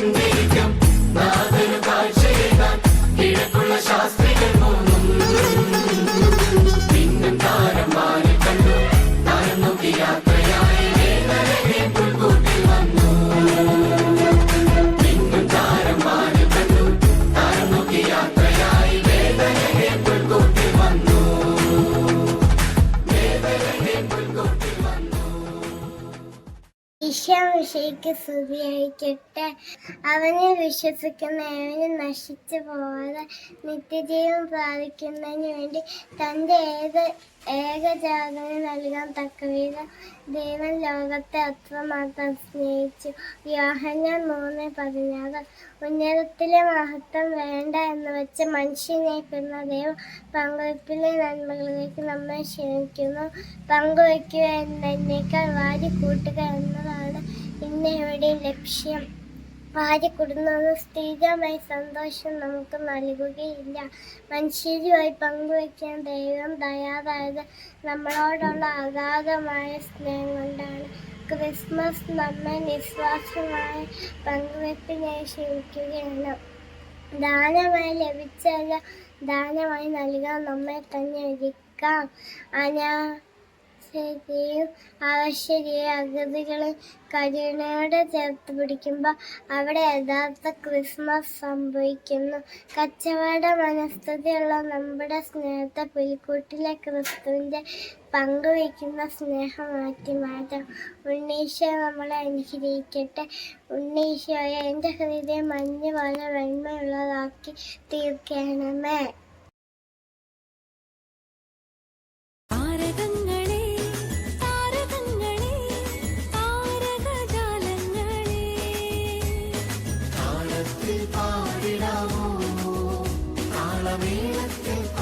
Thank you. ഈശോമിശയ്ക്ക് സുഖിയായിക്കട്ടെ അവനെ വിശ്വസിക്കുന്നവന് നശിച്ചു പോവാതെ നിത്യജീവൻ പ്രാപിക്കുന്നതിന് വേണ്ടി തന്റെ ഏത് ഏകജാതനെ നൽകാൻ തക്കവിധം ദൈവൻ ലോകത്തെ അത്രമാത്രം സ്നേഹിച്ചു. വ്യാഹന മൂന്ന് പതിനാറ്. ഉന്നതത്തിലെ മഹത്വം വേണ്ട എന്ന് വെച്ച് മനുഷ്യനെ പിന്ന ദൈവം പങ്കുവയ്പ്പിലെ നന്മകളിലേക്ക് നമ്മെ ക്ഷണിക്കുന്നു. പങ്കുവയ്ക്കുക എന്നതിനേക്കാൾ വാരി കൂട്ടുക എന്നതാണ് ഇന്ന് എവിടെ ലക്ഷ്യം? ഭാര്യ കുടുംബം സ്ഥിരമായി സന്തോഷം നമുക്ക് നൽകുകയില്ല. മനുഷ്യരുമായി പങ്കുവയ്ക്കാൻ ദൈവം തയ്യാറായത് നമ്മളോടുള്ള അഗാധമായ സ്നേഹം കൊണ്ടാണ്. ക്രിസ്മസ് നമ്മെ നിസ്വാർത്ഥമായ പങ്കുവയ്പ്പിനായി ക്ഷണിക്കുകയാണ്. ദാനമായി ലഭിച്ചല്ല ദാനമായി നൽകാൻ നമ്മെ തന്നെ ഒരുക്കാം. അനാ ശരിയും ആവശ്യ അഗതികളെ കരുണയോടെ ചേർത്ത് പിടിക്കുമ്പോൾ അവിടെ യഥാർത്ഥ ക്രിസ്മസ് സംഭവിക്കുന്നു. കച്ചവട മനസ്ഥിതിയുള്ള നമ്മുടെ സ്നേഹത്തെ പുലിക്കൂട്ടിലെ ക്രിസ്തുവിന്റെ പങ്കുവയ്ക്കുന്ന സ്നേഹം മാറ്റി മാറ്റാം ഉണ്ണീശോ നമ്മളെ അനുഗ്രഹിക്കട്ടെ. ഉണ്ണീശോയെ എന്റെ ഹൃദയം മഞ്ഞ് പോലെ വെണ്മയുള്ളതാക്കി തീർക്കണമേ. താളമേളത്തിൽ